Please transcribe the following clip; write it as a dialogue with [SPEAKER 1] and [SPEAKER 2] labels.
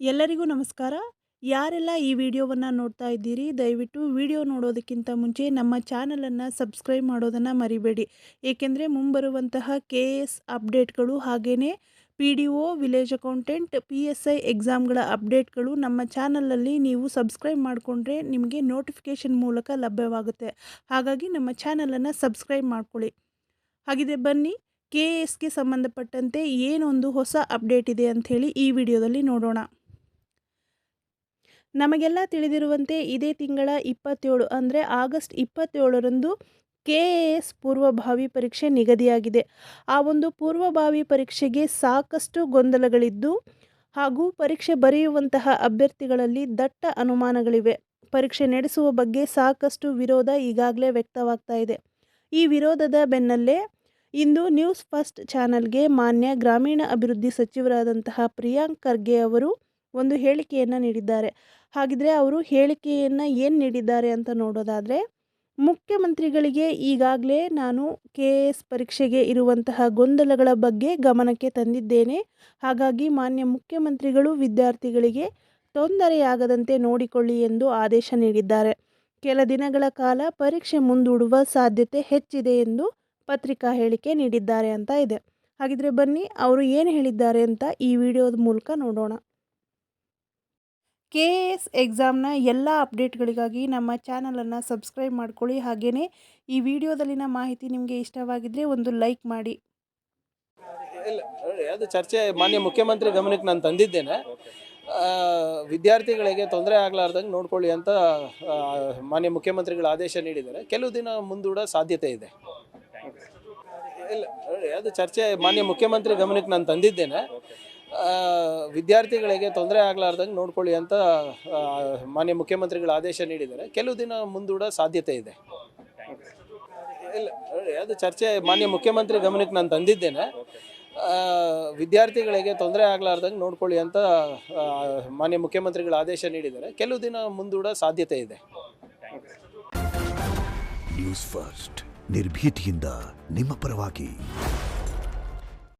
[SPEAKER 1] ಎಲ್ಲರಿಗೂ ನಮಸ್ಕಾರ. ಯಾರೆಲ್ಲ ಈ ವಿಡಿಯೋವನ್ನು ನೋಡ್ತಾ ಇದ್ದೀರಿ, ದಯವಿಟ್ಟು ವಿಡಿಯೋ ನೋಡೋದಕ್ಕಿಂತ ಮುಂಚೆ ನಮ್ಮ ಚಾನಲನ್ನು ಸಬ್ಸ್ಕ್ರೈಬ್ ಮಾಡೋದನ್ನು ಮರಿಬೇಡಿ. ಏಕೆಂದರೆ ಮುಂಬರುವಂತಹ ಕೆ ಎಸ್ ಅಪ್ಡೇಟ್ಗಳು ಹಾಗೆಯೇ P D O, village accountant, P S I ಎಕ್ಸಾಮ್ಗಳ ಅಪ್ಡೇಟ್ಗಳು ನಮ್ಮ ಚಾನಲಲ್ಲಿ ನೀವು ಸಬ್ಸ್ಕ್ರೈಬ್ ಮಾಡಿಕೊಂಡ್ರೆ ನಿಮಗೆ ನೋಟಿಫಿಕೇಷನ್ ಮೂಲಕ ಲಭ್ಯವಾಗುತ್ತೆ. ಹಾಗಾಗಿ ನಮ್ಮ ಚಾನಲನ್ನು ಸಬ್ಸ್ಕ್ರೈಬ್ ಮಾಡ್ಕೊಳ್ಳಿ. ಹಾಗಿದೆ ಬನ್ನಿ, ಕೆ ಎಸ್ಗೆ ಸಂಬಂಧಪಟ್ಟಂತೆ ಏನೊಂದು ಹೊಸ ಅಪ್ಡೇಟ್ ಇದೆ ಅಂಥೇಳಿ ಈ ವಿಡಿಯೋದಲ್ಲಿ ನೋಡೋಣ. ನಮಗೆಲ್ಲ ತಿಳಿದಿರುವಂತೆ ಇದೇ ತಿಂಗಳ ಇಪ್ಪತ್ತೇಳು ಅಂದರೆ ಆಗಸ್ಟ್ ಇಪ್ಪತ್ತೇಳರಂದು ಕೆ ಎ ಎಸ್ ಪೂರ್ವಭಾವಿ ಪರೀಕ್ಷೆ ನಿಗದಿಯಾಗಿದೆ. ಆ ಒಂದು ಪೂರ್ವಭಾವಿ ಪರೀಕ್ಷೆಗೆ ಸಾಕಷ್ಟು ಗೊಂದಲಗಳಿದ್ದು ಹಾಗೂ ಪರೀಕ್ಷೆ ಬರೆಯುವಂತಹ ಅಭ್ಯರ್ಥಿಗಳಲ್ಲಿ ದಟ್ಟ ಅನುಮಾನಗಳಿವೆ. ಪರೀಕ್ಷೆ ನಡೆಸುವ ಬಗ್ಗೆ ಸಾಕಷ್ಟು ವಿರೋಧ ಈಗಾಗಲೇ ವ್ಯಕ್ತವಾಗ್ತಾ ಇದೆ. ಈ ವಿರೋಧದ ಬೆನ್ನಲ್ಲೇ ಇಂದು ನ್ಯೂಸ್ ಫಸ್ಟ್ ಚಾನಲ್ಗೆ ಮಾನ್ಯ ಗ್ರಾಮೀಣ ಅಭಿವೃದ್ಧಿ ಸಚಿವರಾದಂತಹ ಪ್ರಿಯಾಂಕ್ ಖರ್ಗೆ ಅವರು ಒಂದು ಹೇಳಿಕೆಯನ್ನು ನೀಡಿದ್ದಾರೆ. ಹಾಗಿದ್ರೆ ಅವರು ಹೇಳಿಕೆಯನ್ನು ಏನು ನೀಡಿದ್ದಾರೆ ಅಂತ ನೋಡೋದಾದರೆ, ಮುಖ್ಯಮಂತ್ರಿಗಳಿಗೆ ಈಗಾಗಲೇ ನಾನು ಕೆ ಎ ಎಸ್ ಪರೀಕ್ಷೆಗೆ ಇರುವಂತಹ ಗೊಂದಲಗಳ ಬಗ್ಗೆ ಗಮನಕ್ಕೆ ತಂದಿದ್ದೇನೆ. ಹಾಗಾಗಿ ಮಾನ್ಯ ಮುಖ್ಯಮಂತ್ರಿಗಳು ವಿದ್ಯಾರ್ಥಿಗಳಿಗೆ ತೊಂದರೆಯಾಗದಂತೆ ನೋಡಿಕೊಳ್ಳಿ ಎಂದು ಆದೇಶ ನೀಡಿದ್ದಾರೆ. ಕೆಲ ದಿನಗಳ ಕಾಲ ಪರೀಕ್ಷೆ ಮುಂದೂಡುವ ಸಾಧ್ಯತೆ ಹೆಚ್ಚಿದೆ ಎಂದು ಪತ್ರಿಕಾ ಹೇಳಿಕೆ ನೀಡಿದ್ದಾರೆ ಅಂತ ಇದೆ. ಹಾಗಿದ್ರೆ ಬನ್ನಿ, ಅವರು ಏನು ಹೇಳಿದ್ದಾರೆ ಅಂತ ಈ ವಿಡಿಯೋದ ಮೂಲಕ ನೋಡೋಣ. ಕೆ ಎ ಎಸ್ ಎಕ್ಸಾಮ್ನ ಎಲ್ಲ ಅಪ್ಡೇಟ್ಗಳಿಗಾಗಿ ನಮ್ಮ ಚಾನಲನ್ನು ಸಬ್ಸ್ಕ್ರೈಬ್ ಮಾಡ್ಕೊಳ್ಳಿ. ಹಾಗೆಯೇ ಈ ವಿಡಿಯೋದಲ್ಲಿನ ಮಾಹಿತಿ ನಿಮಗೆ ಇಷ್ಟವಾಗಿದ್ದರೆ ಒಂದು ಲೈಕ್ ಮಾಡಿ.
[SPEAKER 2] ಅದು ಚರ್ಚೆ ಮಾನ್ಯ ಮುಖ್ಯಮಂತ್ರಿ ಗಮನಕ್ಕೆ ನಾನು ತಂದಿದ್ದೇನೆ. ವಿದ್ಯಾರ್ಥಿಗಳಿಗೆ ತೊಂದರೆ ಆಗಲಾರ್ದಂಗೆ ನೋಡ್ಕೊಳ್ಳಿ ಅಂತ ಮಾನ್ಯ ಮುಖ್ಯಮಂತ್ರಿಗಳು ಆದೇಶ ನೀಡಿದ್ದಾರೆ. ಕೆಲವು ದಿನ ಮುಂದೂಡೋ ಸಾಧ್ಯತೆ ಇದೆ. ಇಲ್ಲ, ಅದು ಚರ್ಚೆ ಮಾನ್ಯ ಮುಖ್ಯಮಂತ್ರಿ ಗಮನಕ್ಕೆ ನಾನು ತಂದಿದ್ದೇನೆ. ವಿದ್ಯಾರ್ಥಿಗಳಿಗೆ ತೊಂದರೆ ಆಗಲಾರ್ದಂಗೆ ನೋಡ್ಕೊಳ್ಳಿ ಅಂತ ಮಾನ್ಯ ಮುಖ್ಯಮಂತ್ರಿಗಳು ಆದೇಶ ನೀಡಿದ್ದಾರೆ. ಕೆಲವು ದಿನ ಮುಂದೂಡ ಸಾಧ್ಯತೆ ಇದೆ. ಇಲ್ಲ, ಅದು ಚರ್ಚೆ ಮಾನ್ಯ ಮುಖ್ಯಮಂತ್ರಿ ಗಮನಕ್ಕೆ ನಾನು ತಂದಿದ್ದೇನೆ. ವಿದ್ಯಾರ್ಥಿಗಳಿಗೆ ತೊಂದರೆ ಆಗಲಾರ್ದಂಗೆ ನೋಡ್ಕೊಳ್ಳಿ ಅಂತ ಮಾನ್ಯ ಮುಖ್ಯಮಂತ್ರಿಗಳು ಆದೇಶ ನೀಡಿದ್ದಾರೆ. ಕೆಲವು ದಿನ ಮುಂದೂಡ ಸಾಧ್ಯತೆ ಇದೆ.
[SPEAKER 3] ನ್ಯೂಸ್ ಫಸ್ಟ್ ನಿರ್ಭೀತಿಯಿಂದ ನಿಮ್ಮ ಪರವಾಗಿ.